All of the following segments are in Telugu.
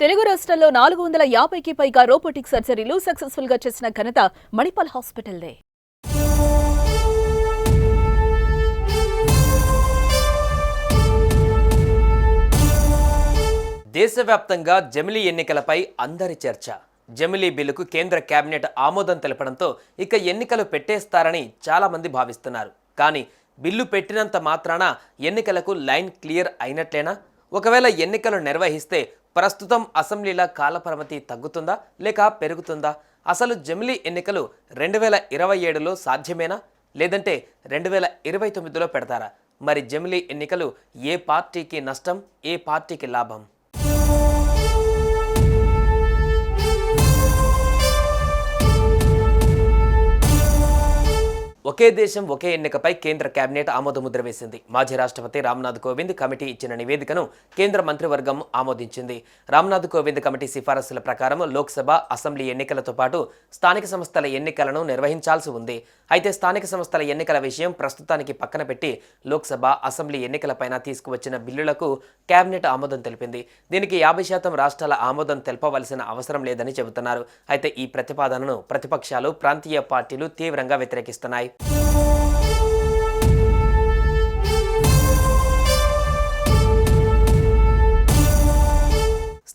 తెలుగు రాష్ట్రంలో నాలుగు వందల యాభైకి పైగా రోబోటిక్ సర్జరీలు సక్సెస్ఫుల్గా చేసిన ఘనత మణిపాల్ హాస్పిటల్దే. దేశవ్యాప్తంగా జమిలీ ఎన్నికలపై అందరి చర్చ. జమిలీ బిల్లుకు కేంద్ర కేబినెట్ ఆమోదం తెలపడంతో ఇక ఎన్నికలు పెట్టేస్తారని చాలామంది భావిస్తున్నారు. కానీ బిల్లు పెట్టినంత మాత్రాన ఎన్నికలకు లైన్ క్లియర్ అయినట్లేనా? ఒకవేళ ఎన్నికలు నిర్వహిస్తే ప్రస్తుతం అసెంబ్లీల కాలపరిమితి తగ్గుతుందా లేక పెరుగుతుందా? అసలు జమిలీ ఎన్నికలు రెండు వేల ఇరవై ఏడులో సాధ్యమేనా? లేదంటే రెండు వేల ఇరవై తొమ్మిదిలో పెడతారా? మరి జమిలీ ఎన్నికలు ఏ పార్టీకి నష్టం ఏ పార్టీకి లాభం? ఒకే దేశం ఒకే ఎన్నికపై కేంద్ర కేబినెట్ ఆమోదముద్ర వేసింది. మాజీ రాష్ట్రపతి రామ్నాథ్ కోవింద్ కమిటీ ఇచ్చిన నివేదికను కేంద్ర మంత్రివర్గం ఆమోదించింది. రామ్నాథ్ కోవింద్ కమిటీ సిఫారసుల ప్రకారం లోక్సభ అసెంబ్లీ ఎన్నికలతో పాటు స్థానిక సంస్థల ఎన్నికలను నిర్వహించాల్సి ఉంది. అయితే స్థానిక సంస్థల ఎన్నికల విషయం ప్రస్తుతానికి పక్కన పెట్టి లోక్సభ అసెంబ్లీ ఎన్నికలపైన తీసుకువచ్చిన బిల్లులకు కేబినెట్ ఆమోదం తెలిపింది. దీనికి యాభై శాతం రాష్ట్రాల ఆమోదం తెలపవలసిన అవసరం లేదని చెబుతున్నారు. అయితే ఈ ప్రతిపాదనను ప్రతిపక్షాలు ప్రాంతీయ పార్టీలు తీవ్రంగా వ్యతిరేకిస్తున్నాయి. Música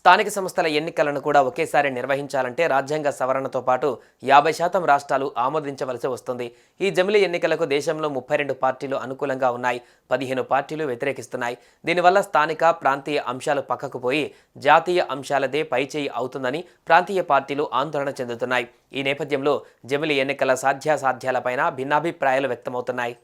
స్థానిక సంస్థల ఎన్నికలను కూడా ఒకేసారి నిర్వహించాలంటే రాజ్యాంగ సవరణతో పాటు యాభై శాతం రాష్ట్రాలు ఆమోదించవలసి వస్తుంది. ఈ జమిలీ ఎన్నికలకు దేశంలో ముప్పై రెండు పార్టీలు అనుకూలంగా ఉన్నాయి. పదిహేను పార్టీలు వ్యతిరేకిస్తున్నాయి. దీనివల్ల స్థానిక ప్రాంతీయ అంశాలు పక్కకు పోయి జాతీయ అంశాలదే పైచేయి అవుతుందని ప్రాంతీయ పార్టీలు ఆందోళన చెందుతున్నాయి. ఈ నేపథ్యంలో జమిలీ ఎన్నికల సాధ్యాసాధ్యాలపైన భిన్నాభిప్రాయాలు వ్యక్తమవుతున్నాయి.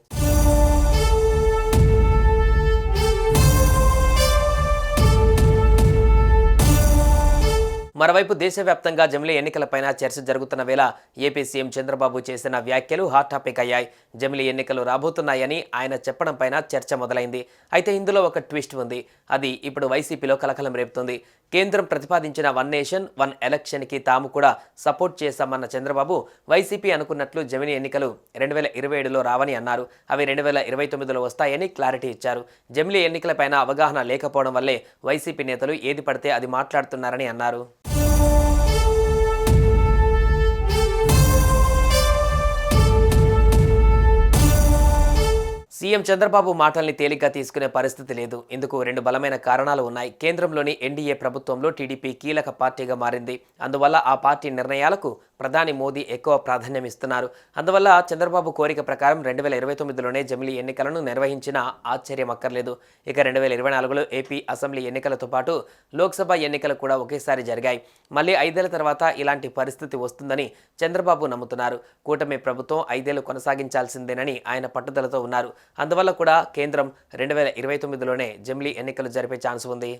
మరోవైపు దేశవ్యాప్తంగా జమిలీ ఎన్నికలపైన చర్చ జరుగుతున్న వేళ ఏపీ సీఎం చంద్రబాబు చేసిన వ్యాఖ్యలు హాట్ టాపిక్ అయ్యాయి. జమిలీ ఎన్నికలు రాబోతున్నాయని ఆయన చెప్పడం పైన చర్చ మొదలైంది. అయితే ఇందులో ఒక ట్విస్ట్ ఉంది. అది ఇప్పుడు వైసీపీలో కలకలం రేపుతుంది. కేంద్రం ప్రతిపాదించిన వన్ నేషన్ వన్ ఎలక్షన్కి తాము కూడా సపోర్ట్ చేశామన్న చంద్రబాబు వైసీపీ అనుకున్నట్లు జమిలీ ఎన్నికలు రెండు వేల ఇరవై ఏడులో రావని అన్నారు. అవి రెండు వేల ఇరవై తొమ్మిదిలో వస్తాయని క్లారిటీ ఇచ్చారు. జమిలీ ఎన్నికలపైన అవగాహన లేకపోవడం వల్లే వైసీపీ నేతలు ఏది పడితే అది మాట్లాడుతున్నారని అన్నారు. సీఎం చంద్రబాబు మాటల్ని తేలిగ్గా తీసుకునే పరిస్థితి లేదు. ఇందుకు రెండు బలమైన కారణాలు ఉన్నాయి. కేంద్రంలోని ఎన్డీఏ ప్రభుత్వంలో టీడీపీ కీలక పార్టీగా మారింది. అందువల్ల ఆ పార్టీ నిర్ణయాలకు ప్రధాని మోదీ ఎక్కువ ప్రాధాన్యం ఇస్తున్నారు. అందువల్ల చంద్రబాబు కోరిక ప్రకారం రెండు వేల ఇరవై తొమ్మిదిలోనే జమిలీ ఎన్నికలను నిర్వహించినా ఆశ్చర్యం అక్కర్లేదు. ఇక రెండు వేల ఇరవై నాలుగులో ఏపీ అసెంబ్లీ ఎన్నికలతో పాటు లోక్సభ ఎన్నికలు కూడా ఒకేసారి జరిగాయి. మళ్ళీ ఐదేళ్ళ తర్వాత ఇలాంటి పరిస్థితి వస్తుందని చంద్రబాబు నమ్ముతున్నారు. కూటమి ప్రభుత్వం ఐదేళ్ళు కొనసాగించాల్సిందేనని ఆయన పట్టుదలతో ఉన్నారు. అందువల్ల కూడా కేంద్రం రెండు వేల ఇరవై తొమ్మిదిలోనే జమిలీ ఎన్నికలు జరిపే ఛాన్స్ ఉంది.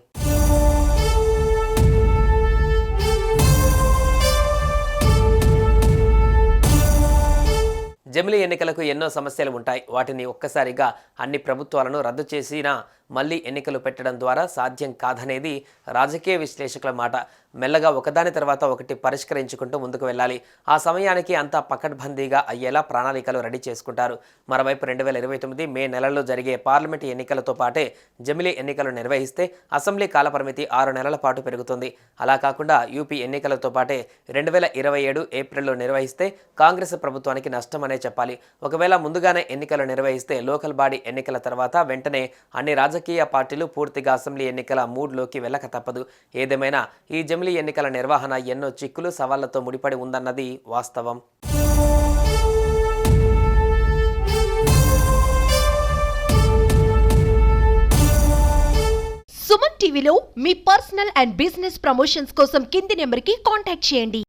జమిలీ ఎన్నికలకు ఎన్నో సమస్యలు ఉంటాయి. వాటిని ఒక్కసారిగా అన్ని ప్రభుత్వాలను రద్దు చేసినా మళ్ళీ ఎన్నికలు పెట్టడం ద్వారా సాధ్యం కాదనేది రాజకీయ విశ్లేషకుల మాట. మెల్లగా ఒకదాని తర్వాత ఒకటి పరిష్కరించుకుంటూ ముందుకు వెళ్ళాలి. ఆ సమయానికి అంతా పకడ్బందీగా అయ్యేలా ప్రణాళికలు రెడీ చేసుకుంటారు. మరోవైపు రెండు వేల ఇరవై తొమ్మిది మే నెలలో జరిగే పార్లమెంట్ ఎన్నికలతో పాటే జమిలీ ఎన్నికలు నిర్వహిస్తే అసెంబ్లీ కాలపరిమితి ఆరు నెలల పాటు పెరుగుతుంది. అలా కాకుండా యూపీ ఎన్నికలతో పాటే రెండు వేల ఇరవై ఏడు ఏప్రిల్లో నిర్వహిస్తే కాంగ్రెస్ ప్రభుత్వానికి నష్టమనే చెప్పాలి. ఒకవేళ ముందుగానే ఎన్నికలు నిర్వహిస్తే లోకల్ బాడీ ఎన్నికల తర్వాత వెంటనే అన్ని రాజకీయ పార్టీలు పూర్తిగా అసెంబ్లీ ఎన్నికల మూడ్లోకి వెళ్ళక తప్పదు. ఏదేమైనా ఈ జమిలీ ఎన్నికల నిర్వహణ ఎన్నో చిక్కులు సవాళ్ళతో ముడిపడి ఉందన్నది వాస్తవం. సుమన్ టీవీలో మీ పర్సనల్ అండ్ బిజినెస్ ప్రమోషన్స్ కోసం కింది నెంబర్కి కాంటాక్ట్ చేయండి.